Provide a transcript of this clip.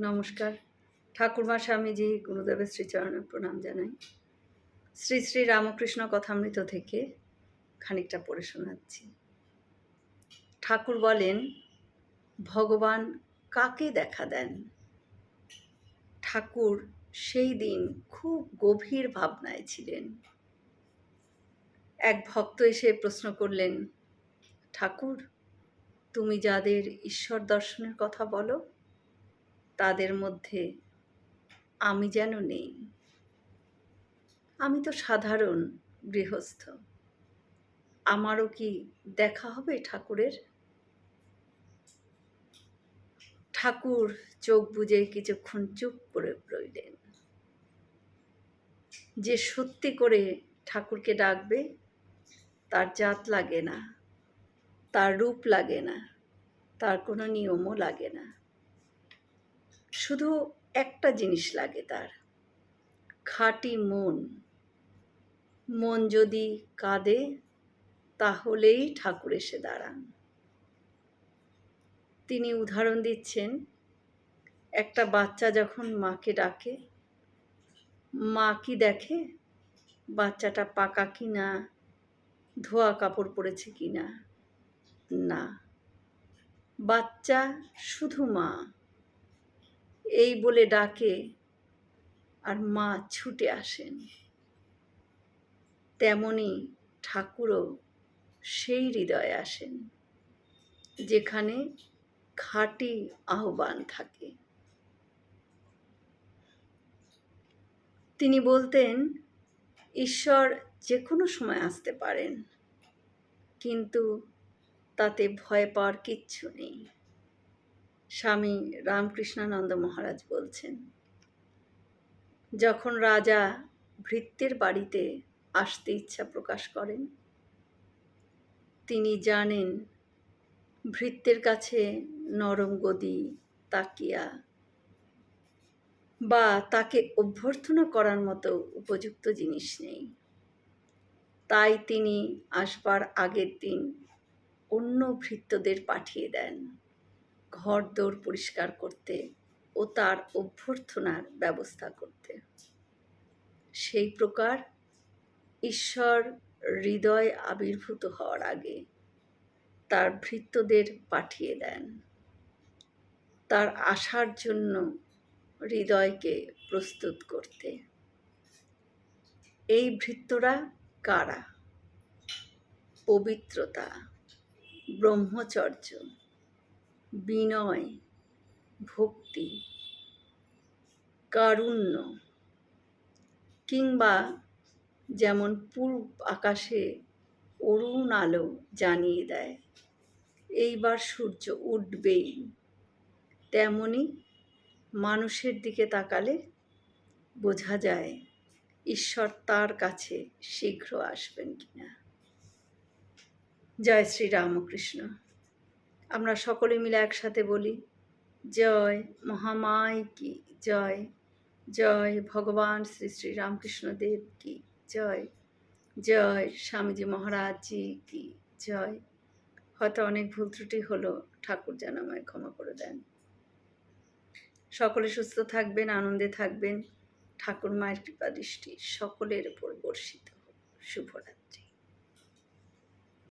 নমস্কার। ঠাকুরমা স্বামীজি, গুরুদেবের শ্রীচরণে প্রণাম জানাই। শ্রী শ্রী রামকৃষ্ণ কথামৃত থেকে খানিকটা পড়ে শোনাচ্ছি। ঠাকুর বলেন, ভগবান কাকে দেখা দেন? ঠাকুর সেই দিন খুব গভীর ভাবনায় ছিলেন। এক ভক্ত এসে প্রশ্ন করলেন, ঠাকুর, তুমি যাদের ঈশ্বর দর্শনের কথা বলো তাদের মধ্যে আমি যেন নেই। আমি তো সাধারণ গৃহস্থ। আমারও কি দেখা হবে ঠাকুরের? ঠাকুর চোখ বুজে কিছুক্ষণ চুপ করে রইলেন। যে সত্যি করে ঠাকুরকে ডাকবে, তার জাত লাগে না, তার রূপ লাগে না, তার কোনো নিয়মও লাগে না। শুধু একটা জিনিস লাগে তার। খাঁটি মন। মন যদি কাঁদে, তাহলেই ঠাকুর এসে দাঁড়ান। তিনি উদাহরণ দিচ্ছেন, একটা বাচ্চা যখন মাকে ডাকে, মা কি দেখে? বাচ্চাটা পাকা কি না? ধোয়া কাপড় পরেছে কি না? না। বাচ্চা শুধু মা। এই বলে ডাকে আর মা ছুটে আসেন। তেমনি ঠাকুরও সেই হৃদয়ে আসেন, যেখানে খাঁটি আহ্বান থাকে। তিনি বলতেন, ঈশ্বর যে কোনো সময় আসতে পারেন, কিন্তু তাতে ভয় পাওয়ার কিচ্ছু নেই। স্বামী রামকৃষ্ণানন্দ মহারাজ বলছেন, যখন রাজা ভৃত্যের বাড়িতে আসতে ইচ্ছা প্রকাশ করেন, তিনি জানেন ভৃত্যের কাছে নরম গদি, তাকিয়া বা তাকে অভ্যর্থনা করার মতো উপযুক্ত জিনিস নেই। তাই তিনি আসবার আগের দিন অন্য ভৃত্যদের পাঠিয়ে দেন। ঘর দৌড় পরিষ্কার করতে ও তার অভ্যর্থনার ব্যবস্থা করতে। সেই প্রকার ঈশ্বর হৃদয় আবির্ভূত হওয়ার আগে তার ভৃত্যদের পাঠিয়ে দেন। তার আসার জন্য হৃদয়কে প্রস্তুত করতে। এই ভৃত্যরা কারা? পবিত্রতা, ব্রহ্মচর্য বিনয়, ভক্তি, কারুণ্য কিংবা যেমন পূর্ব আকাশে অরুণ আলো জানিয়ে দেয়, এইবার সূর্য উঠবেই। তেমনি মানুষের দিকে তাকালে বোঝা যায়, ঈশ্বর তার কাছে শীঘ্র আসবেন কিনা। জয় শ্রী রামকৃষ্ণ। আমরা সকলে মিলে একসাথে বলি, জয় মহামায় কি, জয় জয় ভগবান শ্রী শ্রী রামকৃষ্ণ দেব কি, জয় জয় স্বামীজি মহারাজজি কি, জয়। হয়তো অনেক ভুল ত্রুটি হলো, ঠাকুর যেন আমায় ক্ষমা করে দেন। সকলে সুস্থ থাকবেন, আনন্দে থাকবেন। ঠাকুর মায়ের কৃপা দৃষ্টি সকলের উপর বর্ষিত শুভরাত্রি।